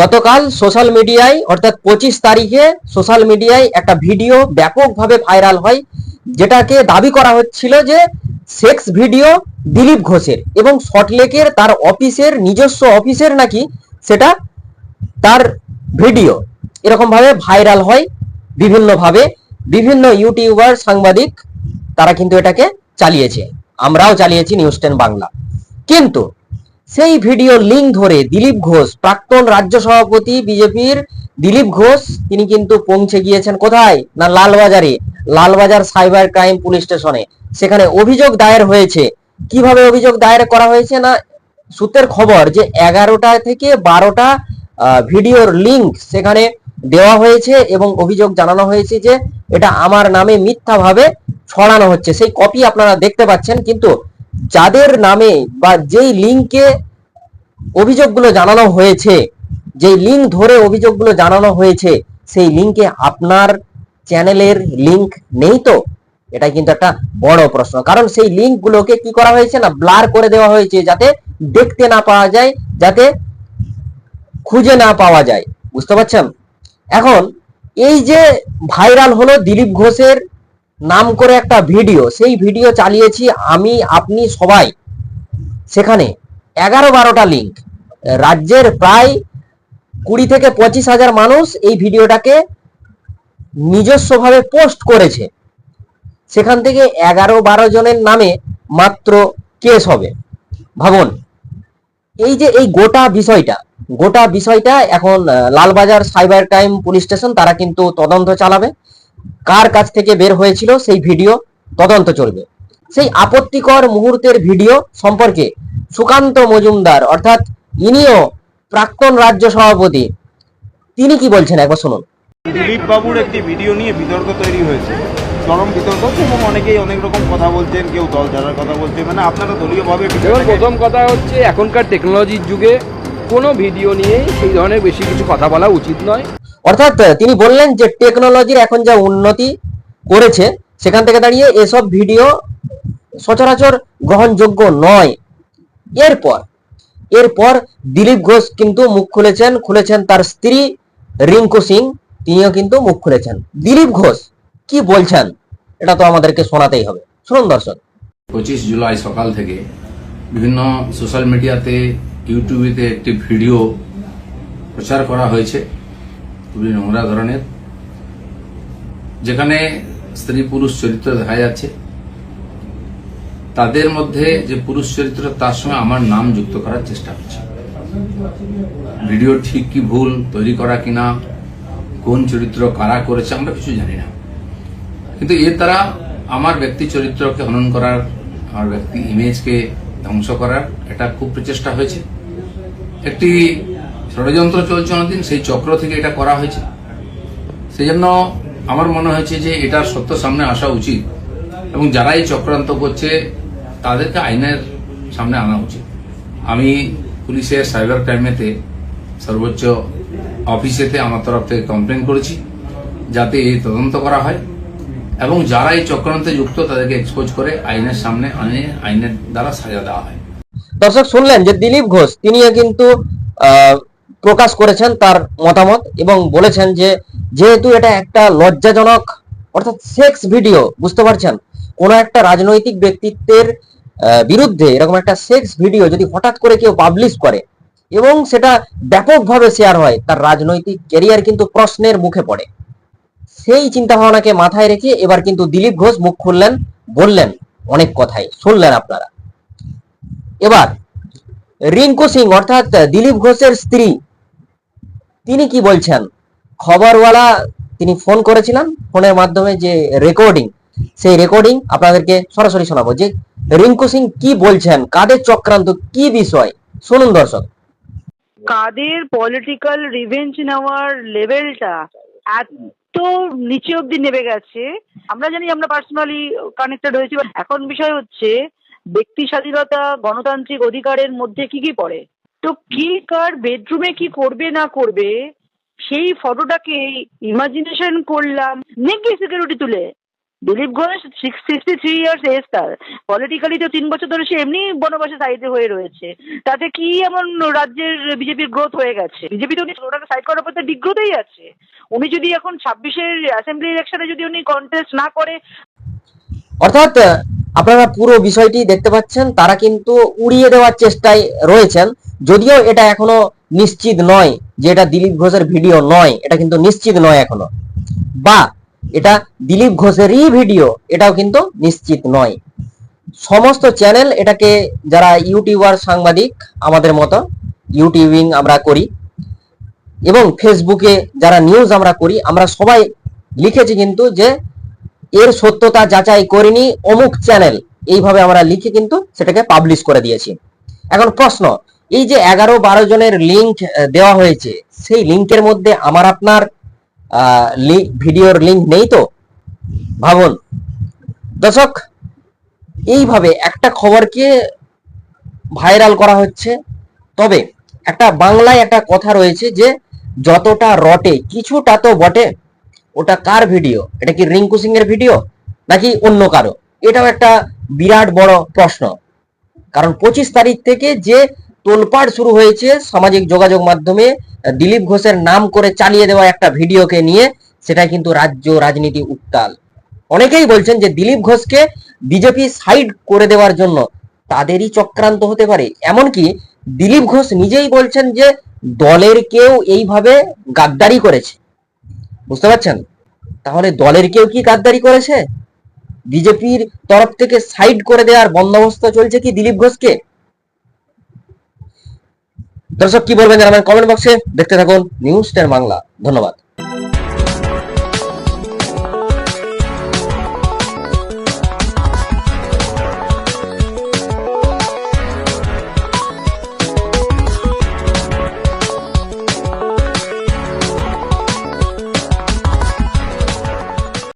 গতকাল সোশ্যাল মিডিয়ায় অর্থাৎ পঁচিশ তারিখে সোশ্যাল মিডিয়ায় একটা ভিডিও ব্যাপকভাবে ভাইরাল হয়, যেটাকে দাবি করা হচ্ছিল যে সেক্স ভিডিও দিলীপ ঘোষের এবং সল্টলেকের তার অফিসের নিজস্ব অফিসের নাকি সেটা তার ভিডিও এরকম ভাবে ভাইরাল হয় বিভিন্নভাবে। বিভিন্ন ইউটিউবার সাংবাদিক তারা কিন্তু এটাকে চালিয়েছে। আমরাও চালিয়েছি নিউজ টেন বাংলা। কিন্তু সেই ভিডিও লিঙ্ক ধরে দিলীপ ঘোষ, প্রাক্তন রাজ্য সভাপতি বিজেপির দিলীপ ঘোষ, তিনি কিন্তু পৌঁছে গিয়েছেন কোথায়? না লালবাজারে? লালবাজার সাইবার ক্রাইম পুলিশ স্টেশনে সেখানে অভিযোগ দায়ের হয়েছে। কীভাবে অভিযোগ দায়ের করা হয়েছে না? সূত্রের খবর যে এগারোটা থেকে বারোটা ভিডিওর লিঙ্ক সেখানে দেওয়া হয়েছে এবং অভিযোগ জানানো হয়েছে যে এটা আমার নামে মিথ্যাভাবে ছড়ানো হচ্ছে। সেই কপি আপনারা দেখতে পাচ্ছেন, কিন্তু যাদের নামে বা যেই লিঙ্কে অভিযোগগুলো জানানো হয়েছে, যেই লিঙ্ক ধরে অভিযোগগুলো জানানো হয়েছে, সেই লিঙ্কে আপনার চ্যানেলের লিঙ্ক নেই তো? এটা কিন্তু একটা বড় প্রশ্ন। কারণ সেই লিঙ্কগুলোকে কি করা হয়েছে না, ব্লার করে দেওয়া হয়েছে যাতে দেখতে না পাওয়া যায়, যাতে খুঁজে না পাওয়া যায়। বুঝতে পারছেন? এখন এই যে ভাইরাল হলো দিলীপ ঘোষের নাম করে একটা ভিডিও, সেই ভিডিও চালিয়েছি আমি, আপনি, সবাই। সেখানে এগারো বারোটা লিঙ্ক রাজ্যের প্রায় কুড়ি থেকে পঁচিশ হাজার মানুষ এই ভিডিওটাকে নিজস্বভাবে পোস্ট করেছে। সেখান থেকে এগারো বারো জনের নামে মাত্র কেস হবে। ভাবুন, এই যে এই গোটা বিষয়টা গোটা বিষয়টা এখন Lalbazar cyber crime police station তারা কিন্তু তদন্ত চালাবে। কার কাছ থেকে বের হয়েছিল সেই ভিডিও তদন্ত চলবে। সেই আপত্তিকর মুহূর্তের ভিডিও সম্পর্কে সুকান্ত মজুমদার অর্থাৎ ইনিও প্রাক্তন রাজ্য সভাপতি তিনি কি বলছেন? একবার শুনুন। দিলীপ বাবুর একটি ভিডিও নিয়ে বিতর্ক তৈরি হয়েছে। চরম বিতর্ক হচ্ছে এবং অনেকেই অনেক রকম কথা বলছেন কেউ দল ছাড়ার কথা বলছে। মানে আপনারা দলীয়ভাবে দেখুন বিষয়টাকে- প্রথম কথা হচ্ছে এখনকার টেকনোলজির যুগে কোনো ভিডিও নিয়েই সেই ধরনের বেশি কিছু কথা বলা উচিত নয়। অর্থাৎ তিনি বললেন যে টেকনোলজির এখন যা উন্নতি করেছে, সেখান থেকে দাঁড়িয়ে এসব ভিডিও সচরাচর গ্রহণযোগ্য নয়। এরপর এরপর দিলীপ ঘোষ কিন্তু মুখ খুলেছেন খুলেছেন তার স্ত্রী রিঙ্কু সিং, তিনিও কিন্তু মুখ খুলেছেন। দিলীপ ঘোষ, কি বলছেন? এটা তো আমাদেরকে শোনাতেই হবে। শুনুন দর্শক। পঁচিশ জুলাই সকাল থেকে বিভিন্ন সোশ্যাল মিডিয়াতে ইউটিউবেতে একটি ভিডিও প্রচার করা হয়েছে। খুবই নোংরা ধরনের। যেখানে স্ত্রী পুরুষ চরিত্র দেখা যাচ্ছে। তাদের মধ্যে যে পুরুষ চরিত্র, তার সঙ্গে আমার নাম যুক্ত করার চেষ্টা হচ্ছে ভিডিও ঠিক কি ভুল, তৈরি করা কিনা কোন চরিত্র কারা করেছে, আমরা কিছু জানি না। কিন্তু এর দ্বারা আমার ব্যক্তি চরিত্রকে হনন করার, আমার ব্যক্তি ইমেজকে ধ্বংস করার এটা খুব প্রচেষ্টা হয়েছে। একটি ষড়যন্ত্র চলছে অনেকদিন, সেই চক্র থেকে এটা করা হয়েছে। সেই জন্য আমার মনে হয়েছে যে এটার সত্য সামনে আসা উচিত এবং যারা এই চক্রান্ত করছে, তাদেরকে আইনের সামনে আনা উচিত। আমি পুলিশের সাইবার ক্রাইমেতে সর্বোচ্চ অফিসেতে আমার তরফ থেকে কমপ্লেন করেছি, যাতে এই তদন্ত করা হয় এবং যারা এই চক্রান্তে যুক্ত, তাদেরকে এক্সপোজ করে আইনের সামনে আনে, আইনের দ্বারা সাজা দেওয়া হয়। দর্শক, শুনলেন যে দিলীপ ঘোষ, তিনিও কিন্তু প্রকাশ করেছেন তার মতামত এবং বলেছেন যে, যেহেতু এটা একটা লজ্জাজনক, অর্থাৎ সেক্স ভিডিও, বুঝতে পারছেন? কোন একটা রাজনৈতিক ব্যক্তিত্বের বিরুদ্ধে এরকম একটা সেক্স ভিডিও যদি হঠাৎ করে কেউ পাবলিশ করে এবং সেটা ব্যাপকভাবে শেয়ার হয়, তার রাজনৈতিক ক্যারিয়ার কিন্তু প্রশ্নের মুখে পড়ে। সেই চিন্তা ভাবনাকে মাথায় রেখে এবার কিন্তু দিলীপ ঘোষ মুখ খুললেন, বললেন অনেক কথাই, শুনলেন আপনারা। এবার, রিঙ্কু সিং, অর্থাৎ দিলীপ ঘোষের স্ত্রী তিনি কি বলছেন? খবরওয়ালা তিনি ফোন করেছিলেন ফোনের মাধ্যমে যে রেকর্ডিং সেই রেকর্ডিং আপনাদেরকে সরাসরি শোনাবো যে রিঙ্কু সিং কি বলছেন? কাদের চক্রান্ত? কি বিষয়? শুনুন দর্শক। কাদের পলিটিক্যাল রিভেঞ্জ নেওয়ার লেভেলটা এত নিচে অব্দি নেমে গেছে। আমরা জানি আমরা পার্সোনালি কানেক্টেড হয়েছি এখন বিষয় হচ্ছে, ব্যক্তি স্বাধীনতা, গণতান্ত্রিক অধিকারের মধ্যে কি কি পড়ে? তো কি কার বেডরুমে কি করবে না করবে, সেই ফটোটাকে ইমাজিনেশন করলাম। নেকি সিকিউরিটি তুলে। Dilip Ghosh sixty three years age তার। পলিটিক্যালি তো তিন বছর ধরে সে এমনি বনবাসে সাইডে হয়ে রয়েছে। তাতে কি এমন রাজ্যের বিজেপির গ্রোথ হয়ে গেছে? বিজেপি তো উনি ওটাকে সাইড করার পর ডিগ্রোতেই আছে। উনি যদি এখন ছাব্বিশের অ্যাসেম্বলি ইলেকশনে যদি উনি কন্টেস্ট না করে, অর্থাৎ, আপনারা পুরো বিষয়টি দেখতে পাচ্ছেন, তারা কিন্তু উড়িয়ে দেওয়ার চেষ্টায় রয়েছেন। যদিও এটা এখনও নিশ্চিত নয় যে এটা দিলীপ ঘোষের ভিডিও নয়, এটা কিন্তু নিশ্চিত নয় এখনও। বা এটা দিলীপ ঘোষেরই ভিডিও, এটাও কিন্তু নিশ্চিত নয়। সমস্ত চ্যানেল এটাকে যারা ইউটিউবার, সাংবাদিক, আমাদের মতো ইউটিউবিং আমরা করি, এবং ফেসবুকে যারা নিউজ আমরা করি, আমরা সবাই লিখেছি কিন্তু যে এর সত্যতা যাচাই করিনি, অমুক চ্যানেল। এইভাবে আমরা লিখে কিন্তু সেটাকে পাবলিশ করে দিয়েছি। এখন প্রশ্ন এই যে এগারো বারো জনের লিঙ্ক দেওয়া হয়েছে, সেই লিঙ্কের মধ্যে আমার আপনার ভিডিওর লিঙ্ক নেই তো? ভাবুন। দর্শক, এইভাবে একটা খবরকে ভাইরাল করা হচ্ছে। তবে একটা বাংলায় একটা কথা রয়েছে যে, যতটা রটে, কিছুটা তো বটে, ওটা কার ভিডিও? এটা কি রিঙ্কু সিং এর ভিডিও, নাকি অন্য কারও? এটাও একটা বিরাট বড় প্রশ্ন। কারণ পঁচিশ তারিখ থেকে যে তোলপাড় শুরু হয়েছে সামাজিক যোগাযোগ মাধ্যমে। দিলীপ ঘোষের নাম করে চালিয়ে দেওয়া একটা ভিডিওকে নিয়ে সেটা কিন্তু রাজ্য রাজনীতি উত্তাল। অনেকেই বলছেন যে দিলীপ ঘোষকে বিজেপি সাইড করে দেওয়ার জন্য তাদেরই চক্রান্ত হতে পারে। এমনকি দিলীপ ঘোষ নিজেই বলছেন যে দলের কেউ এইভাবে গাদ্দারি করেছে। বুঝতে পারছেন? তাহলে দলের কেউ কি গাদ্দারি করেছে? বিজেপির তরফ থেকে সাইড করে দেওয়ার বন্দোবস্ত চলছে কি দিলীপ ঘোষকে? দর্শক কি বলবেন জানাবেন কমেন্ট বক্সে। দেখতে থাকুন নিউজ টেন বাংলা। ধন্যবাদ।